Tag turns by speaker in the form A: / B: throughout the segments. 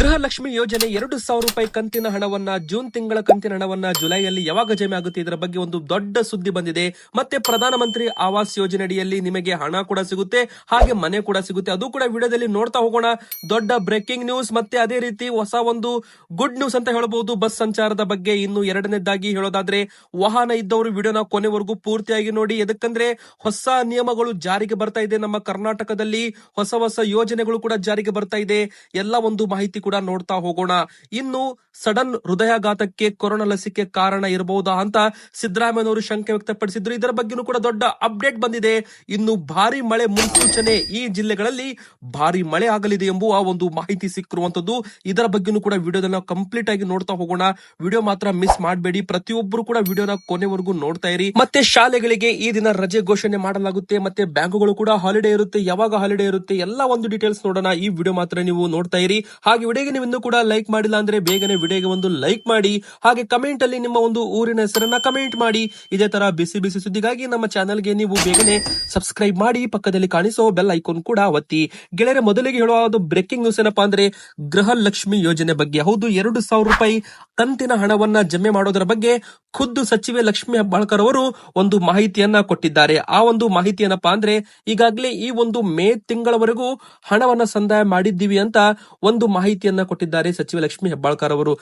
A: ಗೃಹಲಕ್ಷ್ಮಿ ಯೋಜನೆ ಎರಡು ಸಾವಿರ ರೂಪಾಯಿ ಕಂತಿನ ಹಣವನ್ನ ಜೂನ್ ತಿಂಗಳ ಕಂತಿನ ಹಣವನ್ನ ಜುಲೈಯಲ್ಲಿ ಯಾವಾಗ ಜಮೆ ಆಗುತ್ತೆ ಇದರ ಬಗ್ಗೆ ಒಂದು ದೊಡ್ಡ ಸುದ್ದಿ ಬಂದಿದೆ. ಮತ್ತೆ ಪ್ರಧಾನಮಂತ್ರಿ ಆವಾಸ್ ಯೋಜನೆ ಅಡಿಯಲ್ಲಿ ನಿಮಗೆ ಹಣ ಕೂಡ ಸಿಗುತ್ತೆ, ಹಾಗೆ ಮನೆ ಕೂಡ ಸಿಗುತ್ತೆ. ಅದು ಕೂಡ ವಿಡಿಯೋದಲ್ಲಿ ನೋಡ್ತಾ ಹೋಗೋಣ. ದೊಡ್ಡ ಬ್ರೇಕಿಂಗ್ ನ್ಯೂಸ್. ಮತ್ತೆ ಅದೇ ರೀತಿ ಹೊಸ ಒಂದು ಗುಡ್ ನ್ಯೂಸ್ ಅಂತ ಹೇಳಬಹುದು ಬಸ್ ಸಂಚಾರದ ಬಗ್ಗೆ ಇನ್ನು ಎರಡನೇದಾಗಿ ಹೇಳೋದಾದ್ರೆ, ವಾಹನ ಇದ್ದವರು ವಿಡಿಯೋನ ಕೊನೆವರೆಗೂ ಪೂರ್ತಿಯಾಗಿ ನೋಡಿ. ಎದಕ್ಕಂದ್ರೆ, ಹೊಸ ನಿಯಮಗಳು ಜಾರಿಗೆ ಬರ್ತಾ ಇದೆ ನಮ್ಮ ಕರ್ನಾಟಕದಲ್ಲಿ. ಹೊಸ ಹೊಸ ಯೋಜನೆಗಳು ಕೂಡ ಜಾರಿಗೆ ಬರ್ತಾ ಇದೆ. ಎಲ್ಲ ಒಂದು ಮಾಹಿತಿ ಕೂಡ ನೋಡ್ತಾ ಹೋಗೋಣ. ಇನ್ನು ಸಡನ್ ಹೃದಯಾಘಾತಕ್ಕೆ ಕೊರೋನಾ ಲಸಿಕೆ ಕಾರಣ ಇರಬಹುದಾ ಅಂತ ಸಿದ್ದರಾಮಯ್ಯನವರು ಶಂಕೆ ವ್ಯಕ್ತಪಡಿಸಿದ್ರು. ಇದರ ಬಗ್ಗೆನೂ ಕೂಡ ದೊಡ್ಡ ಅಪ್ಡೇಟ್ ಬಂದಿದೆ. ಇನ್ನು ಭಾರಿ ಮಳೆ ಮುನ್ಸೂಚನೆ ಈ ಜಿಲ್ಲೆಗಳಲ್ಲಿ ಭಾರಿ ಮಳೆ ಆಗಲಿದೆ ಎಂಬುವ ಒಂದು ಮಾಹಿತಿ ಸಿಕ್ಕಿರುವಂತದ್ದು. ಇದರ ಬಗ್ಗೆನೂ ಕೂಡ ವಿಡಿಯೋದನ್ನ ಕಂಪ್ಲೀಟ್ ಆಗಿ ನೋಡ್ತಾ ಹೋಗೋಣ. ವಿಡಿಯೋ ಮಾತ್ರ ಮಿಸ್ ಮಾಡಬೇಡಿ. ಪ್ರತಿಯೊಬ್ಬರು ಕೂಡ ವಿಡಿಯೋನ ಕೊನೆವರೆಗೂ ನೋಡ್ತಾ ಇರಿ. ಮತ್ತೆ ಶಾಲೆಗಳಿಗೆ ಈ ದಿನ ರಜೆ ಘೋಷಣೆ ಮಾಡಲಾಗುತ್ತೆ. ಮತ್ತೆ ಬ್ಯಾಂಕುಗಳು ಕೂಡ ಹಾಲಿಡೇ ಇರುತ್ತೆ. ಯಾವಾಗ ಹಾಲಿಡೇ ಇರುತ್ತೆ? ಎಲ್ಲ ಒಂದು ಡೀಟೇಲ್ಸ್ ನೋಡೋಣ. ಈ ವಿಡಿಯೋ ಮಾತ್ರ ನೀವು ನೋಡ್ತಾ ಇರಿ. ಹಾಗೆ ವಿಡಿಯೋಗೆ ನೀವು ಕೂಡ ಲೈಕ್ ಮಾಡಿಲ್ಲ ಅಂದ್ರೆ ಬೇಗನೆ ವಿಡಿಯೋಗೆ ಒಂದು ಲೈಕ್ ಮಾಡಿ, ಹಾಗೆ ಕಮೆಂಟ್ ಅಲ್ಲಿ ನಿಮ್ಮ ಒಂದು ಊರಿನ ಹೆಸರನ್ನ ಕಮೆಂಟ್ ಮಾಡಿ. ಇದೇ ತರ ಬಿಸಿ ಬಿಸಿ ಸುದ್ದಿಗಾಗಿ ನಮ್ಮ ಚಾನೆಲ್ಗೆ ನೀವು ಬೇಗನೆ ಸಬ್ಸ್ಕ್ರೈಬ್ ಮಾಡಿ. ಪಕ್ಕದಲ್ಲಿ ಕಾಣಿಸೋ ಬೆಲ್ ಐಕಾನ್ ಕೂಡ ಒತ್ತಿ. ಗೆಳೆಯರ, ಮೊದಲಿಗೆ ಹೇಳುವ ಒಂದು ಬ್ರೇಕಿಂಗ್ ನ್ಯೂಸ್ ಏನಪ್ಪಾ ಅಂದ್ರೆ ಗೃಹಲಕ್ಷ್ಮಿ ಯೋಜನೆ ಬಗ್ಗೆ. ಹೌದು, ಎರಡು ಸಾವಿರ ರೂಪಾಯಿ ಕಂತಿನ ಹಣವನ್ನ ಜಮೆ ಮಾಡೋದರ ಬಗ್ಗೆ ಖುದ್ದು ಸಚಿವೆ ಲಕ್ಷ್ಮಿ ಹೆಬ್ಬಾಳ್ಕರ್ ಅವರು ಒಂದು ಮಾಹಿತಿಯನ್ನ ಕೊಟ್ಟಿದ್ದಾರೆ. ಆ ಒಂದು ಮಾಹಿತಿ ಏನಪ್ಪ ಅಂದ್ರೆ ಈಗಾಗಲೇ ಈ ಒಂದು ಮೇ ತಿಂಗಳವರೆಗೂ ಹಣವನ್ನ ಸಂದಾಯ ಮಾಡಿದ್ದೀವಿ ಅಂತ ಒಂದು ಮಾಹಿತಿಯನ್ನ ಕೊಟ್ಟಿದ್ದಾರೆ ಸಚಿವೆ ಲಕ್ಷ್ಮಿ ಹೆಬ್ಬಾಳ್ಕರ್ ಅವರು.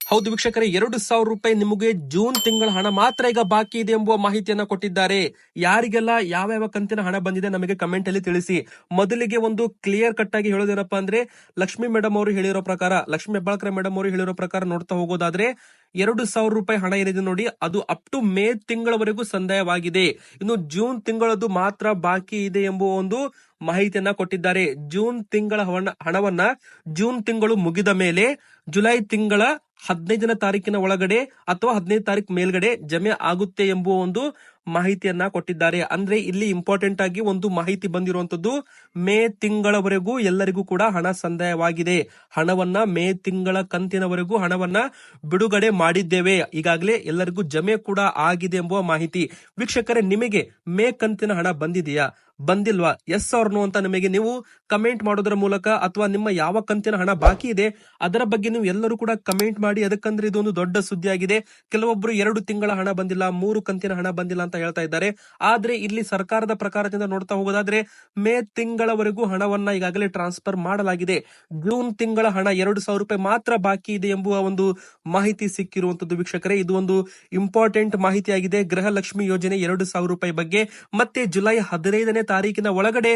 A: ಹೌದು ವೀಕ್ಷಕರೇ, ಎರಡು ಸಾವಿರ ರೂಪಾಯಿ ನಿಮಗೆ ಜೂನ್ ತಿಂಗಳ ಹಣ ಮಾತ್ರ ಈಗ ಬಾಕಿ ಇದೆ ಎಂಬುವ ಮಾಹಿತಿಯನ್ನ ಕೊಟ್ಟಿದ್ದಾರೆ. ಯಾರಿಗೆಲ್ಲ ಯಾವ ಯಾವ ಕಂತಿನ ಹಣ ಬಂದಿದೆ ನಮಗೆ ಕಮೆಂಟ್ ಅಲ್ಲಿ ತಿಳಿಸಿ. ಮೊದಲಿಗೆ ಒಂದು ಕ್ಲಿಯರ್ ಕಟ್ ಆಗಿ ಹೇಳೋದೇನಪ್ಪ ಅಂದ್ರೆ ಲಕ್ಷ್ಮಿ ಮೇಡಮ್ ಅವರು ಹೇಳಿರೋ ಪ್ರಕಾರ, ಲಕ್ಷ್ಮಿ ಹೆಬ್ಬಾಳ್ಕರ್ ಮೇಡಮ್ ಅವರು ಹೇಳಿರೋ ಪ್ರಕಾರ ನೋಡ್ತಾ ಹೋಗೋದಾದ್ರೆ ಎರಡು ಸಾವಿರ ರೂಪಾಯಿ ಹಣ ಏನಿದೆ ನೋಡಿ, ಅದು ಅಪ್ ಟು ಮೇ ತಿಂಗಳವರೆಗೂ ಸಂದಾಯವಾಗಿದೆ. ಇನ್ನು ಜೂನ್ ತಿಂಗಳದ್ದು ಮಾತ್ರ ಬಾಕಿ ಇದೆ ಎಂಬ ಒಂದು ಮಾಹಿತಿಯನ್ನ ಕೊಟ್ಟಿದ್ದಾರೆ. ಜೂನ್ ತಿಂಗಳ ಹಣ- ಹಣವನ್ನ ಜೂನ್ ತಿಂಗಳು ಮುಗಿದ ಮೇಲೆ ಜುಲೈ ತಿಂಗಳ ಹದಿನೈದನೇ ತಾರೀಕಿನ ಒಳಗಡೆ ಅಥವಾ ಹದಿನೈದು ತಾರೀಕು ಮೇಲ್ಗಡೆ ಜಮೆ ಆಗುತ್ತೆ ಎಂಬುವ ಒಂದು ಮಾಹಿತಿಯನ್ನ ಕೊಟ್ಟಿದ್ದಾರೆ. ಅಂದ್ರೆ ಇಲ್ಲಿ ಇಂಪಾರ್ಟೆಂಟ್ ಆಗಿ ಒಂದು ಮಾಹಿತಿ ಬಂದಿರುವಂತದ್ದು ಮೇ ತಿಂಗಳವರೆಗೂ ಎಲ್ಲರಿಗೂ ಕೂಡ ಹಣ ಸಂದಾಯವಾಗಿದೆ. ಹಣವನ್ನ ಮೇ ತಿಂಗಳ ಕಂತಿನವರೆಗೂ ಹಣವನ್ನ ಬಿಡುಗಡೆ ಮಾಡಿದ್ದೇವೆ. ಈಗಾಗಲೇ ಎಲ್ಲರಿಗೂ ಜಮೆ ಕೂಡ ಆಗಿದೆ ಎಂಬುವ ಮಾಹಿತಿ. ವೀಕ್ಷಕರೇ, ನಿಮಗೆ ಮೇ ಕಂತಿನ ಹಣ ಬಂದಿದೆಯಾ? ಬಂದಿಲ್ವಾ? ಎಸ್ ಅವ್ರನು ಅಂತ ನಿಮಗೆ ನೀವು ಕಮೆಂಟ್ ಮಾಡೋದ್ರ ಮೂಲಕ ಅಥವಾ ನಿಮ್ಮ ಯಾವ ಕಂತಿನ ಹಣ ಬಾಕಿ ಇದೆ, ಅದರ ಬಗ್ಗೆ ನೀವು ಎಲ್ಲರೂ ಕೂಡ ಕಮೆಂಟ್ ಮಾಡಿ. ಅದಕ್ಕಂದ್ರೆ ಇದೊಂದು ದೊಡ್ಡ ಸುದ್ದಿ ಆಗಿದೆ ಕೆಲವೊಬ್ರು ಎರಡು ತಿಂಗಳ ಹಣ ಬಂದಿಲ್ಲ, ಮೂರು ಕಂತಿನ ಹಣ ಬಂದಿಲ್ಲ ಅಂತ ಹೇಳ್ತಾ ಇದ್ದಾರೆ. ಆದ್ರೆ ಇಲ್ಲಿ ಸರ್ಕಾರದ ಪ್ರಕಾರದಿಂದ ನೋಡ್ತಾ ಹೋಗೋದಾದ್ರೆ ಮೇ ತಿಂಗಳವರೆಗೂ ಹಣವನ್ನ ಈಗಾಗಲೇ ಟ್ರಾನ್ಸ್ಫರ್ ಮಾಡಲಾಗಿದೆ. ಜೂನ್ ತಿಂಗಳ ಹಣ ಎರಡು ಸಾವಿರ ರೂಪಾಯಿ ಮಾತ್ರ ಬಾಕಿ ಇದೆ ಎಂಬುವ ಒಂದು ಮಾಹಿತಿ ಸಿಕ್ಕಿರುವಂತದ್ದು ವೀಕ್ಷಕರೇ. ಇದು ಒಂದು ಇಂಪಾರ್ಟೆಂಟ್ ಮಾಹಿತಿ ಆಗಿದೆ ಗೃಹಲಕ್ಷ್ಮಿ ಯೋಜನೆ ಎರಡು ಸಾವಿರ ರೂಪಾಯಿ ಬಗ್ಗೆ. ಮತ್ತೆ ಜುಲೈ ಹದಿನೈದನೇ ತಾರೀಕಿನ ಒಳಗಡೆ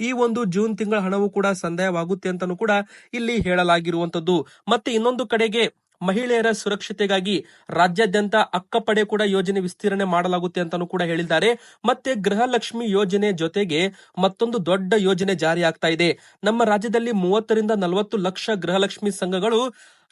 A: ಈ ಒಂದು ಜೂನ್ ತಿಂಗಳ ಹಣವು ಕೂಡ ಸಂದಾಯವಾಗುತ್ತೆ ಅಂತಾನು ಕೂಡ ಇಲ್ಲಿ ಹೇಳಲಾಗಿರುವಂತದ್ದು ಮತ್ತೆ ಇನ್ನೊಂದು ಕಡೆಗೆ ಮಹಿಳೆಯರ ಸುರಕ್ಷತೆಗಾಗಿ ರಾಜ್ಯಾದ್ಯಂತ ಅಕ್ಕಪಡೆ ಕೂಡ ಯೋಜನೆ ವಿಸ್ತೀರ್ಣೆ ಮಾಡಲಾಗುತ್ತೆ ಅಂತಾನು ಕೂಡ ಹೇಳಿದ್ದಾರೆ. ಮತ್ತೆ ಗೃಹಲಕ್ಷ್ಮಿ ಯೋಜನೆ ಜೊತೆಗೆ ಮತ್ತೊಂದು ದೊಡ್ಡ ಯೋಜನೆ ಜಾರಿ ಆಗ್ತಾ ಇದೆ. ನಮ್ಮ ರಾಜ್ಯದಲ್ಲಿ ಮೂವತ್ತರಿಂದ ನಲವತ್ತು ಲಕ್ಷ ಗೃಹಲಕ್ಷ್ಮಿ ಸಂಘಗಳು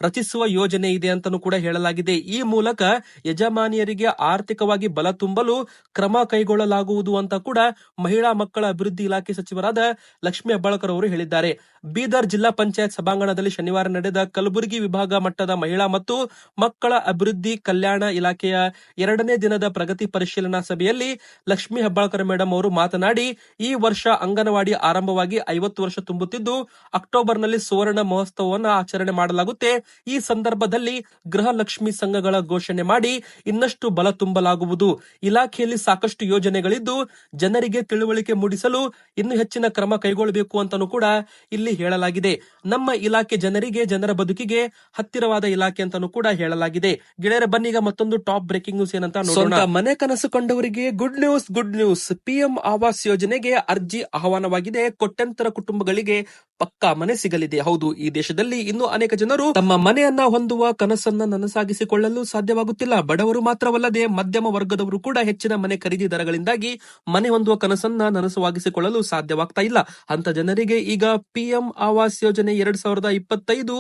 A: ರಚಿಸುವ ಯೋಜನೆ ಇದೆ ಅಂತಾನೂ ಕೂಡ ಹೇಳಲಾಗಿದೆ. ಈ ಮೂಲಕ ಯಜಮಾನಿಯರಿಗೆ ಆರ್ಥಿಕವಾಗಿ ಬಲ ತುಂಬಲು ಕ್ರಮ ಕೈಗೊಳ್ಳಲಾಗುವುದು ಅಂತ ಕೂಡ ಮಹಿಳಾ ಮಕ್ಕಳ ಅಭಿವೃದ್ಧಿ ಇಲಾಖೆ ಸಚಿವರಾದ ಲಕ್ಷ್ಮಿ ಹೆಬ್ಬಾಳ್ಕರ್ ಅವರು ಹೇಳಿದ್ದಾರೆ. ಬೀದರ್ ಜಿಲ್ಲಾ ಪಂಚಾಯತ್ ಸಭಾಂಗಣದಲ್ಲಿ ಶನಿವಾರ ನಡೆದ ಕಲಬುರಗಿ ವಿಭಾಗ ಮಟ್ಟದ ಮಹಿಳಾ ಮತ್ತು ಮಕ್ಕಳ ಅಭಿವೃದ್ಧಿ ಕಲ್ಯಾಣ ಇಲಾಖೆಯ ಎರಡನೇ ದಿನದ ಪ್ರಗತಿ ಪರಿಶೀಲನಾ ಸಭೆಯಲ್ಲಿ ಲಕ್ಷ್ಮಿ ಹೆಬ್ಬಾಳ್ಕರ್ ಮೇಡಮ್ ಅವರು ಮಾತನಾಡಿ, ಈ ವರ್ಷ ಅಂಗನವಾಡಿ ಆರಂಭವಾಗಿ ಐವತ್ತು ವರ್ಷ ತುಂಬುತ್ತಿದ್ದು, ಅಕ್ಟೋಬರ್ನಲ್ಲಿ ಸುವರ್ಣ ಮಹೋತ್ಸವವನ್ನು ಆಚರಣೆ ಮಾಡಲಾಗುತ್ತೆ. ಈ ಸಂದರ್ಭದಲ್ಲಿ ಗೃಹಲಕ್ಷ್ಮಿ ಸಂಘಗಳ ಘೋಷಣೆ ಮಾಡಿ ಇನ್ನಷ್ಟು ಬಲ ತುಂಬಲಾಗುವುದು. ಇಲಾಖೆಯಲ್ಲಿ ಸಾಕಷ್ಟು ಯೋಜನೆಗಳಿದ್ದು ಜನರಿಗೆ ತಿಳುವಳಿಕೆ ಮೂಡಿಸಲು ಇನ್ನು ಹೆಚ್ಚಿನ ಕ್ರಮ ಕೈಗೊಳ್ಳಬೇಕು ಅಂತಾನೂ ಕೂಡ ಇಲ್ಲಿ ಹೇಳಲಾಗಿದೆ. ನಮ್ಮ ಇಲಾಖೆ ಜನರಿಗೆ, ಜನರ ಬದುಕಿಗೆ ಹತ್ತಿರವಾದ ಇಲಾಖೆ ಅಂತಾನೂ ಕೂಡ ಹೇಳಲಾಗಿದೆ. ಗೆಳೆಯರ ಬನ್ನಿಗ ಮತ್ತೊಂದು ಟಾಪ್ ಬ್ರೇಕಿಂಗ್ ನ್ಯೂಸ್ ಏನಂತ ನೋಡೋಣ. ಮನೆ ಕನಸು ಕಂಡವರಿಗೆ good news good news. PM Awas ಯೋಜನೆಗೆ ಅರ್ಜಿ ಆಹ್ವಾನವಾಗಿದೆ. ಕೋಟ್ಯಂತರ ಕುಟುಂಬಗಳಿಗೆ ಪಕ್ಕಾ ಮನೆ ಸಿಗಲಿದೆ. ಹೌದು, ಈ ದೇಶದಲ್ಲಿ ಇನ್ನು ಅನೇಕ ಜನರು ತಮ್ಮ ಮನೆಯನ್ನ ಹೊಂದುವ ಕನಸನ್ನ ನನಸಾಗಿಸಿಕೊಳ್ಳಲು ಸಾಧ್ಯವಾಗುತ್ತಿಲ್ಲ. ಬಡವರು ಮಾತ್ರವಲ್ಲದೆ ಮಧ್ಯಮ ವರ್ಗದವರು ಕೂಡ ಹೆಚ್ಚಿನ ಮನೆ ಖರೀದಿ ದರಗಳಿಂದಾಗಿ ಮನೆ ಹೊಂದುವ ಕನಸನ್ನ ನನಸವಾಗಿಸಿಕೊಳ್ಳಲು ಸಾಧ್ಯವಾಗ್ತಾ ಇಲ್ಲ. ಅಂತ ಜನರಿಗೆ ಈಗ ಪಿಎಂ ಆವಾಸ್ ಯೋಜನೆ ಎರಡ್ ಸಾವಿರದ ಇಪ್ಪತ್ತೈದು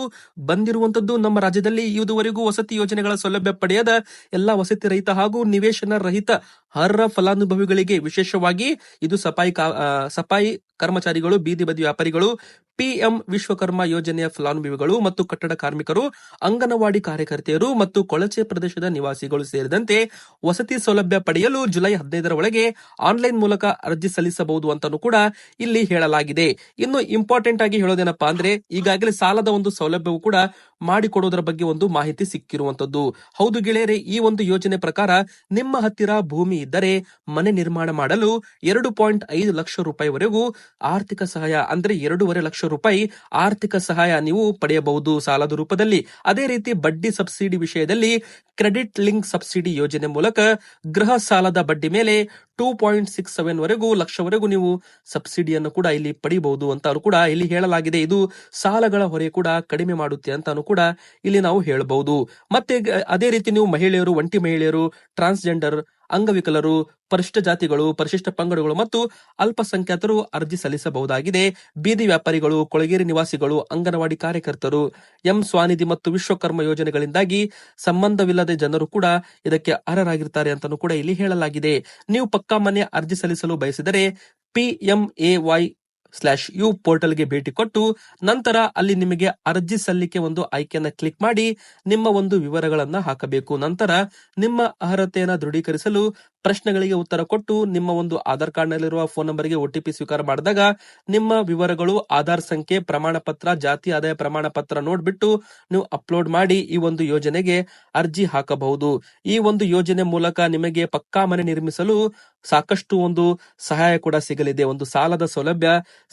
A: ಬಂದಿರುವಂತದ್ದು ನಮ್ಮ ರಾಜ್ಯದಲ್ಲಿ ಇದುವರೆಗೂ ವಸತಿ ಯೋಜನೆಗಳ ಸೌಲಭ್ಯ ಪಡೆಯದ ಎಲ್ಲಾ ವಸತಿ ರಹಿತ ಹಾಗೂ ನಿವೇಶನ ರಹಿತ ಅರ್ಹ ಫಲಾನುಭವಿಗಳಿಗೆ ವಿಶೇಷವಾಗಿ ಇದು ಸಫಾಯಿ ಸಫಾಯಿ ಕರ್ಮಚಾರಿಗಳು, ಬೀದಿ ಬದಿ ವ್ಯಾಪಾರಿಗಳು ಪಿಎಂ ವಿಶ್ವಕರ್ಮ ಯೋಜನೆಯ ಫಲಾನುಭವಿಗಳು ಮತ್ತು ಕಟ್ಟಡ ಕಾರ್ಮಿಕರು, ಅಂಗನವಾಡಿ ಕಾರ್ಯಕರ್ತೆಯರು ಮತ್ತು ಕೊಳಚೆ ಪ್ರದೇಶದ ನಿವಾಸಿಗಳು ಸೇರಿದಂತೆ ವಸತಿ ಸೌಲಭ್ಯ ಪಡೆಯಲು ಜುಲೈ ಹದಿನೈದರ ಒಳಗೆ ಆನ್ಲೈನ್ ಮೂಲಕ ಅರ್ಜಿ ಸಲ್ಲಿಸಬಹುದು ಅಂತಾನೂ ಕೂಡ ಇಲ್ಲಿ ಹೇಳಲಾಗಿದೆ. ಇನ್ನು ಇಂಪಾರ್ಟೆಂಟ್ ಆಗಿ ಹೇಳೋದೇನಪ್ಪಾ ಅಂದ್ರೆ ಈಗಾಗಲೇ ಸಾಲದ ಒಂದು ಸೌಲಭ್ಯವೂ ಕೂಡ ಮಾಡಿಕೊಡುವುದರ ಬಗ್ಗೆ ಒಂದು ಮಾಹಿತಿ ಸಿಕ್ಕಿರುವಂತದ್ದು ಹೌದು ಗೆಳೆಯರೇ, ಈ ಒಂದು ಯೋಜನೆ ಪ್ರಕಾರ ನಿಮ್ಮ ಹತ್ತಿರ ಭೂಮಿ ಇದ್ದರೆ ಮನೆ ನಿರ್ಮಾಣ ಮಾಡಲು ಎರಡು ಪಾಯಿಂಟ್ ಐದು ಲಕ್ಷ ರೂಪಾಯಿವರೆಗೂ ಆರ್ಥಿಕ ಸಹಾಯ, ಅಂದ್ರೆ ಎರಡೂವರೆ ಲಕ್ಷ ರೂಪಾಯಿ ಆರ್ಥಿಕ ಸಹಾಯ ನೀವು ಪಡೆಯಬಹುದು ಸಾಲದ ರೂಪದಲ್ಲಿ. ಅದೇ ರೀತಿ ಬಡ್ಡಿ ಸಬ್ಸಿಡಿ ವಿಷಯದಲ್ಲಿ ಕ್ರೆಡಿಟ್ ಲಿಂಕ್ ಸಬ್ಸಿಡಿ ಯೋಜನೆ ಮೂಲಕ ಗೃಹ ಸಾಲದ ಬಡ್ಡಿ ಮೇಲೆ ಟೂ ಪಾಯಿಂಟ್ ಸಿಕ್ಸ್ ಸೆವೆನ್ ವರೆಗೂ ಲಕ್ಷವರೆಗೂ ನೀವು ಸಬ್ಸಿಡಿಯನ್ನು ಕೂಡ ಇಲ್ಲಿ ಪಡಿಬಹುದು ಅಂತ ಕೂಡ ಇಲ್ಲಿ ಹೇಳಲಾಗಿದೆ. ಇದು ಸಾಲಗಳ ಹೊರೆ ಕೂಡ ಕಡಿಮೆ ಮಾಡುತ್ತೆ ಅಂತಾನು ಕೂಡ ಇಲ್ಲಿ ನಾವು ಹೇಳಬಹುದು. ಮತ್ತೆ ಅದೇ ರೀತಿ ನೀವು ಮಹಿಳೆಯರು, ಒಂಟಿ ಮಹಿಳೆಯರು, ಟ್ರಾನ್ಸ್ಜೆಂಡರ್ ಅಂಗವಿಕಲರು ಪರಿಶಿಷ್ಟ ಜಾತಿಗಳು ಪರಿಶಿಷ್ಟ ಪಂಗಡಗಳು ಮತ್ತು ಅಲ್ಪಸಂಖ್ಯಾತರು ಅರ್ಜಿ ಸಲ್ಲಿಸಬಹುದಾಗಿದೆ. ಬೀದಿ ವ್ಯಾಪಾರಿಗಳು, ಕೊಳಗೇರಿ ನಿವಾಸಿಗಳು, ಅಂಗನವಾಡಿ ಕಾರ್ಯಕರ್ತರು, ಎಂ ಸ್ವಾನಿಧಿ ಮತ್ತು ವಿಶ್ವಕರ್ಮ ಯೋಜನೆಗಳಿಂದಾಗಿ ಸಂಬಂಧವಿಲ್ಲದ ಜನರು ಕೂಡ ಇದಕ್ಕೆ ಅರ್ಹರಾಗಿರ್ತಾರೆ ಅಂತಾನೂ ಕೂಡ ಇಲ್ಲಿ ಹೇಳಲಾಗಿದೆ. ನೀವು ಪಕ್ಕಾ ಮನೆ ಅರ್ಜಿ ಸಲ್ಲಿಸಲು ಬಯಸಿದರೆ ಪಿಎಂಎವೈ ಸ್ಲಾಶ್ ಯು ಪೋರ್ಟಲ್ಗೆ ಭೇಟಿ ಕೊಟ್ಟು ನಂತರ ಅಲ್ಲಿ ನಿಮಗೆ ಅರ್ಜಿ ಸಲ್ಲಿಕೆ ಒಂದು ಆಯ್ಕೆಯನ್ನ ಕ್ಲಿಕ್ ಮಾಡಿ ನಿಮ್ಮ ಒಂದು ವಿವರಗಳನ್ನ ಹಾಕಬೇಕು. ನಂತರ ನಿಮ್ಮ ಅರ್ಹತೆಯನ್ನ ದೃಢೀಕರಿಸಲು ಪ್ರಶ್ನೆಗಳಿಗೆ ಉತ್ತರ ಕೊಟ್ಟು ನಿಮ್ಮ ಒಂದು ಆಧಾರ್ ಕಾರ್ಡ್ ನಲ್ಲಿರುವ ಫೋನ್ ನಂಬರ್ಗೆ ಒಟಿಪಿ ಸ್ವೀಕಾರ ಮಾಡಿದಾಗ ನಿಮ್ಮ ವಿವರಗಳು ಆಧಾರ್ ಸಂಖ್ಯೆ ಪ್ರಮಾಣ ಪತ್ರ ಜಾತಿ ಆದಾಯ ಪ್ರಮಾಣ ಪತ್ರ ನೋಡ್ಬಿಟ್ಟು ನೀವು ಅಪ್ಲೋಡ್ ಮಾಡಿ ಈ ಒಂದು ಯೋಜನೆಗೆ ಅರ್ಜಿ ಹಾಕಬಹುದು. ಈ ಒಂದು ಯೋಜನೆ ಮೂಲಕ ನಿಮಗೆ ಪಕ್ಕಾ ಮನೆ ನಿರ್ಮಿಸಲು ಸಾಕಷ್ಟು ಒಂದು ಸಹಾಯ ಕೂಡ ಸಿಗಲಿದೆ. ಒಂದು ಸಾಲದ ಸೌಲಭ್ಯ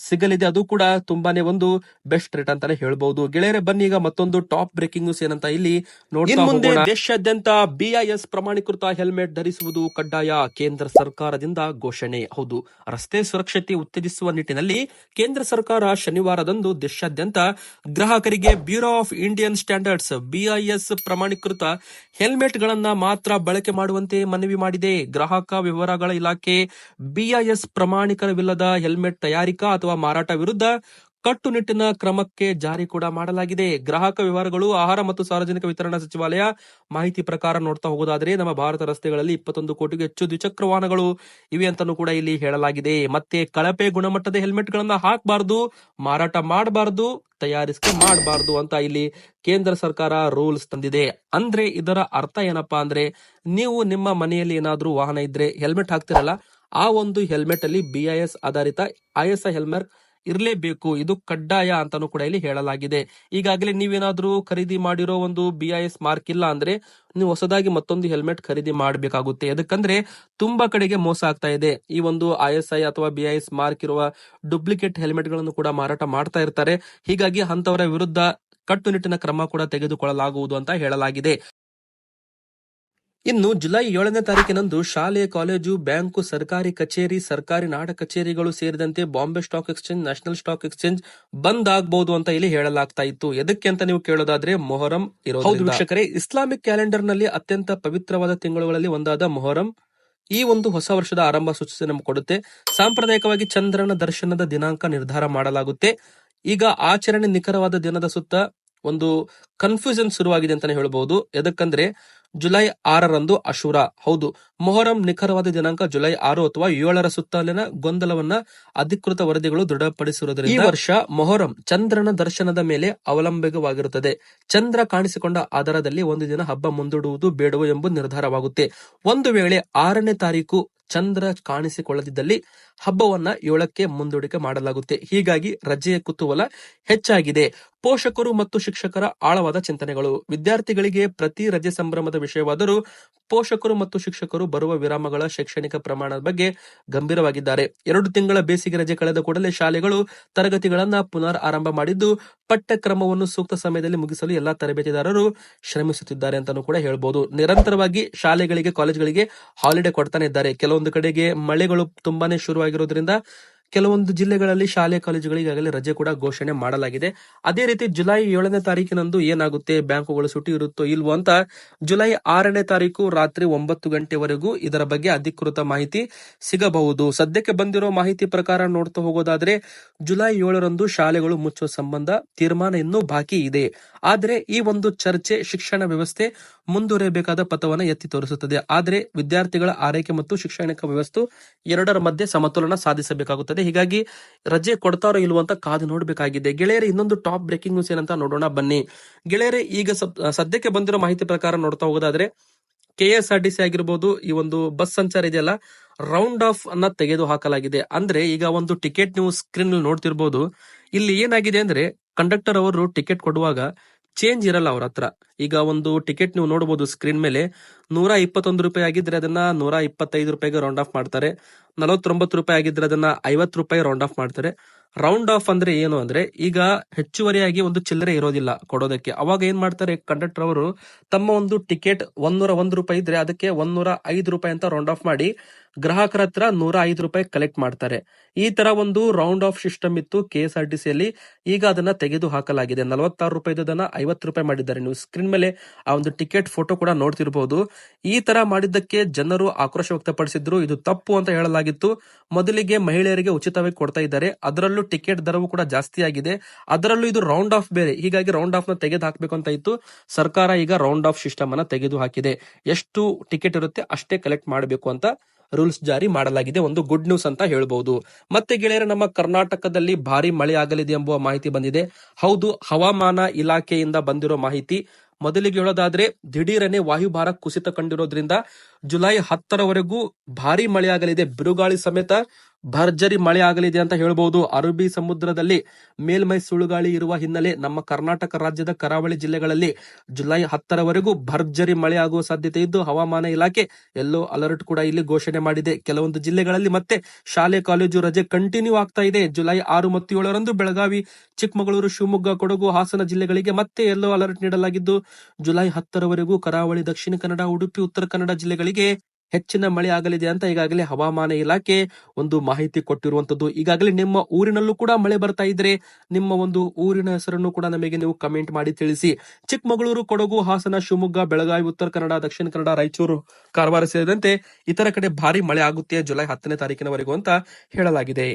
A: ಸಿಗಲಿದೆ. ಅದು ಕೂಡ ತುಂಬಾನೇ ಒಂದು ಬೆಸ್ಟ್ ರೇಟ್ ಅಂತಾನೆ ಹೇಳ್ಬಹುದು. ಗೆಳೆಯರೆ ಬನ್ನಿ ಈಗ ಮತ್ತೊಂದು ಟಾಪ್ ಬ್ರೇಕಿಂಗ್ ನ್ಯೂಸ್ ಏನಂತ ಇಲ್ಲಿ ನೋಡ್ತಾ
B: ಮುಂದೆ
A: ದೇಶಾದ್ಯಂತ ಬಿಐಎಸ್ ಪ್ರಮಾಣೀಕೃತ ಹೆಲ್ಮೆಟ್ ಧರಿಸುವುದು ಕಡ್ಡಾಯ. ಕೇಂದ್ರ ಸರ್ಕಾರದಿಂದ ಘೋಷಣೆ. ಹೌದು, ರಸ್ತೆ ಸುರಕ್ಷತೆ ಉತ್ತೇಜಿಸುವ ನಿಟ್ಟಿನಲ್ಲಿ ಕೇಂದ್ರ ಸರ್ಕಾರ ಶನಿವಾರದಂದು ದೇಶಾದ್ಯಂತ ಗ್ರಾಹಕರಿಗೆ bureau of Indian standards BIS ಪ್ರಮಾಣೀಕೃತ ಹೆಲ್ಮೆಟ್ ಗಳನ್ನ ಮಾತ್ರ ಬಳಕೆ ಮಾಡುವಂತೆ ಮನವಿ ಮಾಡಿದೆ. ಗ್ರಾಹಕ ವ್ಯವಹಾರಗಳ ಇಲಾಖೆ ಬಿಐಎಸ್ ಪ್ರಮಾಣಿಕರವಿಲ್ಲದ ಹೆಲ್ಮೆಟ್ ತಯಾರಿಕಾ ಅಥವಾ ಮಾರಾಟ ವಿರುದ್ಧ ಕಟ್ಟುನಿಟ್ಟಿನ ಕ್ರಮಕ್ಕೆ ಜಾರಿ ಕೂಡ ಮಾಡಲಾಗಿದೆ. ಗ್ರಾಹಕ ವ್ಯವಹಾರಗಳು, ಆಹಾರ ಮತ್ತು ಸಾರ್ವಜನಿಕ ವಿತರಣಾ ಸಚಿವಾಲಯ ಮಾಹಿತಿ ಪ್ರಕಾರ ನೋಡ್ತಾ ಹೋಗೋದಾದ್ರೆ ನಮ್ಮ ಭಾರತ ರಸ್ತೆಗಳಲ್ಲಿ ಇಪ್ಪತ್ತೊಂದು ಕೋಟಿಗೂ ಹೆಚ್ಚು ದ್ವಿಚಕ್ರ ವಾಹನಗಳು ಇವೆ ಅಂತಾನೂ ಕೂಡ ಇಲ್ಲಿ ಹೇಳಲಾಗಿದೆ. ಮತ್ತೆ ಕಳಪೆ ಗುಣಮಟ್ಟದ ಹೆಲ್ಮೆಟ್ ಗಳನ್ನ ಹಾಕಬಾರ್ದು, ಮಾರಾಟ ಮಾಡಬಾರ್ದು, ತಯಾರಿಸಿಕೆ ಮಾಡಬಾರ್ದು ಅಂತ ಇಲ್ಲಿ ಕೇಂದ್ರ ಸರ್ಕಾರ ರೂಲ್ಸ್ ತಂದಿದೆ. ಅಂದ್ರೆ ಇದರ ಅರ್ಥ ಏನಪ್ಪಾ ಅಂದ್ರೆ ನೀವು ನಿಮ್ಮ ಮನೆಯಲ್ಲಿ ಏನಾದ್ರೂ ವಾಹನ ಇದ್ರೆ ಹೆಲ್ಮೆಟ್ ಹಾಕ್ತಿರಲ್ಲ, ಆ ಒಂದು ಹೆಲ್ಮೆಟ್ ಅಲ್ಲಿ ಎಸ್ ಆಧಾರಿತ ಐಎಸ್ಐ ಹೆಲ್ಮೆಟ್ ಇರಲೇಬೇಕು. ಇದು ಕಡ್ಡಾಯ ಅಂತಾನೂ ಕೂಡ ಇಲ್ಲಿ ಹೇಳಲಾಗಿದೆ. ಈಗಾಗಲೇ ನೀವೇನಾದ್ರೂ ಖರೀದಿ ಮಾಡಿರೋ ಒಂದು ಬಿಐಎಸ್ ಮಾರ್ಕ್ ಇಲ್ಲ ಅಂದ್ರೆ ನೀವು ಹೊಸದಾಗಿ ಮತ್ತೊಂದು ಹೆಲ್ಮೆಟ್ ಖರೀದಿ ಮಾಡಬೇಕಾಗುತ್ತೆ. ಯಾಕಂದ್ರೆ ತುಂಬಾ ಕಡೆಗೆ ಮೋಸ ಆಗ್ತಾ ಇದೆ. ಈ ಒಂದು ಐ ಅಥವಾ ಬಿಐಎಸ್ ಮಾರ್ಕ್ ಇರುವ ಡೂಪ್ಲಿಕೇಟ್ ಹೆಲ್ಮೆಟ್ಗಳನ್ನು ಕೂಡ ಮಾರಾಟ ಮಾಡ್ತಾ ಇರ್ತಾರೆ. ಹೀಗಾಗಿ ಅಂತವರ ವಿರುದ್ಧ ಕಟ್ಟುನಿಟ್ಟಿನ ಕ್ರಮ ಕೂಡ ತೆಗೆದುಕೊಳ್ಳಲಾಗುವುದು ಅಂತ ಹೇಳಲಾಗಿದೆ. ಇನ್ನು ಜುಲೈ ಏಳನೇ ತಾರೀಕಿನಂದು ಶಾಲೆ ಕಾಲೇಜು, ಬ್ಯಾಂಕು, ಸರ್ಕಾರಿ ಕಚೇರಿ, ಸರ್ಕಾರಿ ನಾಡ ಕಚೇರಿಗಳು ಸೇರಿದಂತೆ Bombay stock exchange, national stock exchange ಬಂದ್ ಆಗಬಹುದು ಅಂತ ಇಲ್ಲಿ ಹೇಳಲಾಗ್ತಾ ಇತ್ತು ಎದಕ್ಕೆ ಅಂತ ನೀವು ಕೇಳೋದಾದ್ರೆ ಮೊಹರಂ ಇರೋದು ವೀಕ್ಷಕರೇ, ಇಸ್ಲಾಮಿಕ್ ಕ್ಯಾಲೆಂಡರ್ನಲ್ಲಿ ಅತ್ಯಂತ ಪವಿತ್ರವಾದ ತಿಂಗಳುಗಳಲ್ಲಿ ಒಂದಾದ ಮೊಹರಂ ಈ ಒಂದು ಹೊಸ ವರ್ಷದ ಆರಂಭ ಸೂಚಿಸಿ ನಮ್ಗೆ ಕೊಡುತ್ತೆ. ಸಾಂಪ್ರದಾಯಿಕವಾಗಿ ಚಂದ್ರನ ದರ್ಶನದ ದಿನಾಂಕ ನಿರ್ಧಾರ ಮಾಡಲಾಗುತ್ತೆ. ಈಗ ಆಚರಣೆ ನಿಖರವಾದ ದಿನದ ಸುತ್ತ ಒಂದು ಕನ್ಫ್ಯೂಷನ್ ಶುರುವಾಗಿದೆ ಅಂತಾನೆ ಹೇಳಬಹುದು ಎದಕ್ಕಂದ್ರೆ ಜುಲೈ ಆರರಂದು ಅಶೂರ. ಹೌದು, ಮೊಹರಂ ನಿಖರವಾದ ದಿನಾಂಕ ಜುಲೈ ಆರು ಅಥವಾ ಏಳರ ಸುತ್ತಲಿನ ಗೊಂದಲವನ್ನ ಅಧಿಕೃತ ವರದಿಗಳು ದೃಢಪಡಿಸಿರುವುದರಿಂದ ಈ ವರ್ಷ ಮೊಹರಂ ಚಂದ್ರನ ದರ್ಶನದ ಮೇಲೆ ಅವಲಂಬಿತವಾಗಿರುತ್ತದೆ. ಚಂದ್ರ ಕಾಣಿಸಿಕೊಂಡ ಆಧಾರದಲ್ಲಿ ಒಂದು ದಿನ ಹಬ್ಬ ಮುಂದೂಡುವುದು ಬೇಡವೋ ಎಂಬುದು ನಿರ್ಧಾರವಾಗುತ್ತೆ. ಒಂದು ವೇಳೆ ಆರನೇ ತಾರೀಕು ಚಂದ್ರ ಕಾಣಿಸಿಕೊಳ್ಳದಿದ್ದಲ್ಲಿ ಹಬ್ಬವನ್ನ ಏಳಕ್ಕೆ ಮುಂದೂಡಿಕೆ ಮಾಡಲಾಗುತ್ತೆ. ಹೀಗಾಗಿ ರಜೆಯ ಕುತೂಹಲ ಹೆಚ್ಚಾಗಿದೆ. ಪೋಷಕರು ಮತ್ತು ಶಿಕ್ಷಕರ ಆಳವಾದ ಚಿಂತನೆಗಳು. ವಿದ್ಯಾರ್ಥಿಗಳಿಗೆ ಪ್ರತಿ ರಜೆ ಸಂಭ್ರಮದ ವಿಷಯವಾದರೂ ಪೋಷಕರು ಮತ್ತು ಶಿಕ್ಷಕರು ಬರುವ ವಿರಾಮಗಳ ಶೈಕ್ಷಣಿಕ ಪ್ರಮಾಣದ ಬಗ್ಗೆ ಗಂಭೀರವಾಗಿದ್ದಾರೆ. ಎರಡು ತಿಂಗಳ ಬೇಸಿಗೆ ರಜೆ ಕಳೆದ ಕೂಡಲೇ ಶಾಲೆಗಳು ತರಗತಿಗಳನ್ನ ಪುನರ್ ಆರಂಭ ಮಾಡಿದ್ದು, ಪಠ್ಯಕ್ರಮವನ್ನು ಸೂಕ್ತ ಸಮಯದಲ್ಲಿ ಮುಗಿಸಲು ಎಲ್ಲಾ ತರಬೇತಿದಾರರು ಶ್ರಮಿಸುತ್ತಿದ್ದಾರೆ ಅಂತಾನೂ ಕೂಡ ಹೇಳಬಹುದು ನಿರಂತರವಾಗಿ ಶಾಲೆಗಳಿಗೆ, ಕಾಲೇಜ್ಗಳಿಗೆ ಹಾಲಿಡೇ ಕೊಡ್ತಾನೆ ಇದ್ದಾರೆ. ಕೆಲವೊಂದು ಕಡೆಗೆ ಮಳೆಗಳು ತುಂಬಾನೇ ಶುರುವಾಗಿರೋದ್ರಿಂದ ಕೆಲವೊಂದು ಜಿಲ್ಲೆಗಳಲ್ಲಿ ಶಾಲೆ ಕಾಲೇಜುಗಳಿಗೆ ಈಗಾಗಲೇ ರಜೆ ಕೂಡ ಘೋಷಣೆ ಮಾಡಲಾಗಿದೆ. ಅದೇ ರೀತಿ ಜುಲೈ ಏಳನೇ ತಾರೀಕಿನಂದು ಏನಾಗುತ್ತೆ, ಬ್ಯಾಂಕುಗಳು ಸುಟಿ ಇರುತ್ತೋ ಇಲ್ವೋ ಅಂತ ಜುಲೈ ಆರನೇ ತಾರೀಕು ರಾತ್ರಿ ಒಂಬತ್ತು ಗಂಟೆವರೆಗೂ ಇದರ ಬಗ್ಗೆ ಅಧಿಕೃತ ಮಾಹಿತಿ ಸಿಗಬಹುದು. ಸದ್ಯಕ್ಕೆ ಬಂದಿರೋ ಮಾಹಿತಿ ಪ್ರಕಾರ ನೋಡ್ತಾ ಹೋಗೋದಾದ್ರೆ, ಜುಲೈ ಏಳರಂದು ಶಾಲೆಗಳು ಮುಚ್ಚುವ ಸಂಬಂಧ ತೀರ್ಮಾನ ಇನ್ನೂ ಬಾಕಿ ಇದೆ. ಆದರೆ ಈ ಒಂದು ಚರ್ಚೆ ಶಿಕ್ಷಣ ವ್ಯವಸ್ಥೆ ಮುಂದುವರಿಯಬೇಕಾದ ಪಥವನ್ನು ಎತ್ತಿ ತೋರಿಸುತ್ತದೆ. ಆದರೆ ವಿದ್ಯಾರ್ಥಿಗಳ ಆರೈಕೆ ಮತ್ತು ಶಿಕ್ಷಣಿಕ ವ್ಯವಸ್ಥೆ ಎರಡರ ಮಧ್ಯೆ ಸಮತೋಲನ ಸಾಧಿಸಬೇಕಾಗುತ್ತದೆ. ಹೀಗಾಗಿ ರಜೆ ಕೊಡ್ತಾರೋ ಇಲ್ವೋ ಅಂತ ಕಾದು ನೋಡಬೇಕಾಗಿದೆ. ಗೆಳೆಯರೇ, ಇನ್ನೊಂದು ಟಾಪ್ ಬ್ರೇಕಿಂಗ್ ನ್ಯೂಸ್ ಏನಂತ ನೋಡೋಣ, ಬನ್ನಿ. ಗೆಳೆಯರೆ, ಈಗ ಸದ್ಯಕ್ಕೆ ಬಂದಿರೋ ಮಾಹಿತಿ ಪ್ರಕಾರ ನೋಡ್ತಾ ಹೋಗೋದಾದ್ರೆ K S R T C ಆಗಿರ್ಬೋದು, ಈ ಒಂದು ಬಸ್ ಸಂಚಾರ ಇದೆಯಲ್ಲ ರೌಂಡ್ ಆಫ್ ಅನ್ನ ತೆಗೆದು ಹಾಕಲಾಗಿದೆ. ಅಂದ್ರೆ ಈಗ ಒಂದು ಟಿಕೆಟ್ ನೀವು ಸ್ಕ್ರೀನ್ ನೋಡ್ತಿರ್ಬೋದು. ಇಲ್ಲಿ ಏನಾಗಿದೆ ಅಂದ್ರೆ ಕಂಡಕ್ಟರ್ ಅವರು ಟಿಕೆಟ್ ಕೊಡುವಾಗ ಚೇಂಜ್ ಇರಲ್ಲ ಅವ್ರ ಹತ್ರ. ಈಗ ಒಂದು ಟಿಕೆಟ್ ನೀವು ನೋಡಬಹುದು ಸ್ಕ್ರೀನ್ ಮೇಲೆ ನೂರ ಇಪ್ಪತ್ತೊಂದು ರೂಪಾಯಿ ಆಗಿದ್ರೆ ಅದನ್ನ ನೂರ ಇಪ್ಪತ್ತೈದು ರೂಪಾಯಿಗೆ ರೌಂಡ್ ಆಫ್ ಮಾಡ್ತಾರೆ. ನಲವತ್ತೊಂಬತ್ತು ರೂಪಾಯಿ ಆಗಿದ್ರೆ ಅದನ್ನ ಐವತ್ತು ರೂಪಾಯಿ ರೌಂಡ್ ಆಫ್ ಮಾಡ್ತಾರೆ. ರೌಂಡ್ ಆಫ್ ಅಂದ್ರೆ ಏನು ಅಂದ್ರೆ ಈಗ ಹೆಚ್ಚುವರಿಯಾಗಿ ಒಂದು ಚಿಲ್ಲರೆ ಇರೋದಿಲ್ಲ ಕೊಡೋದಕ್ಕೆ. ಅವಾಗ ಏನ್ ಮಾಡ್ತಾರೆ ಕಂಡಕ್ಟರ್ ಅವರು ತಮ್ಮ ಒಂದು ಟಿಕೆಟ್ ಒಂದೂರ ಒಂದು ರೂಪಾಯಿ ಇದ್ರೆ ಅದಕ್ಕೆ ಒಂದೂರ ಐದು ರೂಪಾಯಿ ಅಂತ ರೌಂಡ್ ಆಫ್ ಮಾಡಿ ಗ್ರಾಹಕರ ಹತ್ರ ನೂರ ಐದು ರೂಪಾಯಿ ಕಲೆಕ್ಟ್ ಮಾಡ್ತಾರೆ. ಈ ತರ ಒಂದು ರೌಂಡ್ ಆಫ್ ಸಿಸ್ಟಮ್ ಇತ್ತು ಕೆ ಎಸ್ ಆರ್ ಟಿ ಈಗ ಅದನ್ನ ತೆಗೆದು ಹಾಕಲಾಗಿದೆ. ನಲವತ್ತಾರು ರೂಪಾಯಿದನ್ನ ಐವತ್ತು ರೂಪಾಯಿ ಮಾಡಿದ್ದಾರೆ. ನೀವು ಸ್ಕ್ರೀನ್ ಮೇಲೆ ಆ ಒಂದು ಟಿಕೆಟ್ ಫೋಟೋ ಕೂಡ ನೋಡ್ತಿರ್ಬೋದು. ಈ ತರ ಮಾಡಿದ್ದಕ್ಕೆ ಜನರು ಆಕ್ರೋಶ ವ್ಯಕ್ತಪಡಿಸಿದ್ರು. ಇದು ತಪ್ಪು ಅಂತ ಹೇಳಲಾಗಿತ್ತು. ಮೊದಲಿಗೆ ಮಹಿಳೆಯರಿಗೆ ಉಚಿತವಾಗಿ ಕೊಡ್ತಾ ಇದ್ದಾರೆ. ಅದರಲ್ಲೂ ಟಿಕೆಟ್ ದರವು ಕೂಡ ಜಾಸ್ತಿ ಆಗಿದೆ. ಅದರಲ್ಲೂ ಇದು ರೌಂಡ್ ಆಫ್ ಬೇರೆ. ಹೀಗಾಗಿ ರೌಂಡ್ ಆಫ್ನ ತೆಗೆದು ಹಾಕಬೇಕು ಅಂತ ಇತ್ತು. ಸರ್ಕಾರ ಈಗ ರೌಂಡ್ ಆಫ್ ಸಿಸ್ಟಮ್ ಅನ್ನ ತೆಗೆದು ಹಾಕಿದೆ. ಎಷ್ಟು ಟಿಕೆಟ್ ಇರುತ್ತೆ ಅಷ್ಟೇ ಕಲೆಕ್ಟ್ ಮಾಡಬೇಕು ಅಂತ ರೂಲ್ಸ್ ಜಾರಿ ಮಾಡಲಾಗಿದೆ. ಒಂದು ಗುಡ್ ನ್ಯೂಸ್ ಅಂತ ಹೇಳಬಹುದು ಮತ್ತೆ ಗೆಳೆಯರೆ, ನಮ್ಮ ಕರ್ನಾಟಕದಲ್ಲಿ ಭಾರಿ ಮಳೆ ಆಗಲಿದೆ ಎಂಬುವ ಮಾಹಿತಿ ಬಂದಿದೆ. ಹೌದು, ಹವಾಮಾನ ಇಲಾಖೆಯಿಂದ ಬಂದಿರೋ ಮಾಹಿತಿ. ಮೊದಲಿಗೆ ಹೇಳೋದಾದ್ರೆ, ದಿಢೀರನೆ ವಾಯುಭಾರ ಕುಸಿತ ಕಂಡಿರೋದ್ರಿಂದ ಜುಲೈ ಹತ್ತರವರೆಗೂ ಭಾರಿ ಮಳೆಯಾಗಲಿದೆ. ಬಿರುಗಾಳಿ ಸಮೇತ ಭರ್ಜರಿ ಮಳೆ ಆಗಲಿದೆ ಅಂತ ಹೇಳಬಹುದು ಅರಬ್ಬಿ ಸಮುದ್ರದಲ್ಲಿ ಮೇಲ್ಮೈ ಸುಳುಗಾಳಿ ಇರುವ ಹಿನ್ನೆಲೆ ನಮ್ಮ ಕರ್ನಾಟಕ ರಾಜ್ಯದ ಕರಾವಳಿ ಜಿಲ್ಲೆಗಳಲ್ಲಿ ಜುಲೈ ಹತ್ತರವರೆಗೂ ಭರ್ಜರಿ ಮಳೆ ಆಗುವ ಸಾಧ್ಯತೆ ಇದ್ದು, ಹವಾಮಾನ ಇಲಾಖೆ ಎಲ್ಲೋ ಅಲರ್ಟ್ ಕೂಡ ಇಲ್ಲಿ ಘೋಷಣೆ ಮಾಡಿದೆ. ಕೆಲವೊಂದು ಜಿಲ್ಲೆಗಳಲ್ಲಿ ಮತ್ತೆ ಶಾಲೆ, ಕಾಲೇಜು ರಜೆ ಕಂಟಿನ್ಯೂ ಆಗ್ತಾ ಇದೆ. ಜುಲೈ ಆರು ಮತ್ತು ಏಳರಂದು ಬೆಳಗಾವಿ, ಚಿಕ್ಕಮಗಳೂರು, ಶಿವಮೊಗ್ಗ, ಕೊಡಗು, ಹಾಸನ ಜಿಲ್ಲೆಗಳಿಗೆ ಮತ್ತೆ ಎಲ್ಲೋ ಅಲರ್ಟ್ ನೀಡಲಾಗಿದ್ದು, ಜುಲೈ ಹತ್ತರವರೆಗೂ ಕರಾವಳಿ, ದಕ್ಷಿಣ ಕನ್ನಡ, ಉಡುಪಿ, ಉತ್ತರ ಕನ್ನಡ ಜಿಲ್ಲೆಗಳಿಗೆ ಹೆಚ್ಚಿನ ಮಳೆ ಆಗಲಿದೆ ಅಂತ ಈಗಾಗಲೇ ಹವಾಮಾನ ಇಲಾಖೆ ಒಂದು ಮಾಹಿತಿ ಕೊಟ್ಟಿರುವಂತದ್ದು. ಈಗಾಗಲೇ ನಿಮ್ಮ ಊರಿನಲ್ಲೂ ಕೂಡ ಮಳೆ ಬರ್ತಾ ಇದ್ರೆ ನಿಮ್ಮ ಒಂದು ಊರಿನ ಹೆಸರನ್ನು ಕೂಡ ನಮಗೆ ನೀವು ಕಮೆಂಟ್ ಮಾಡಿ ತಿಳಿಸಿ. ಚಿಕ್ಕಮಗಳೂರು, ಕೊಡಗು, ಹಾಸನ, ಶಿವಮೊಗ್ಗ, ಬೆಳಗಾವಿ, ಉತ್ತರ ಕನ್ನಡ, ದಕ್ಷಿಣ ಕನ್ನಡ, ರಾಯಚೂರು, ಕಾರವಾರ ಸೇರಿದಂತೆ ಇತರ ಕಡೆ ಭಾರಿ ಮಳೆ ಆಗುತ್ತೆ ಜುಲೈ ಹತ್ತನೇ ತಾರೀಕಿನವರೆಗೂ ಅಂತ ಹೇಳಲಾಗಿದೆ.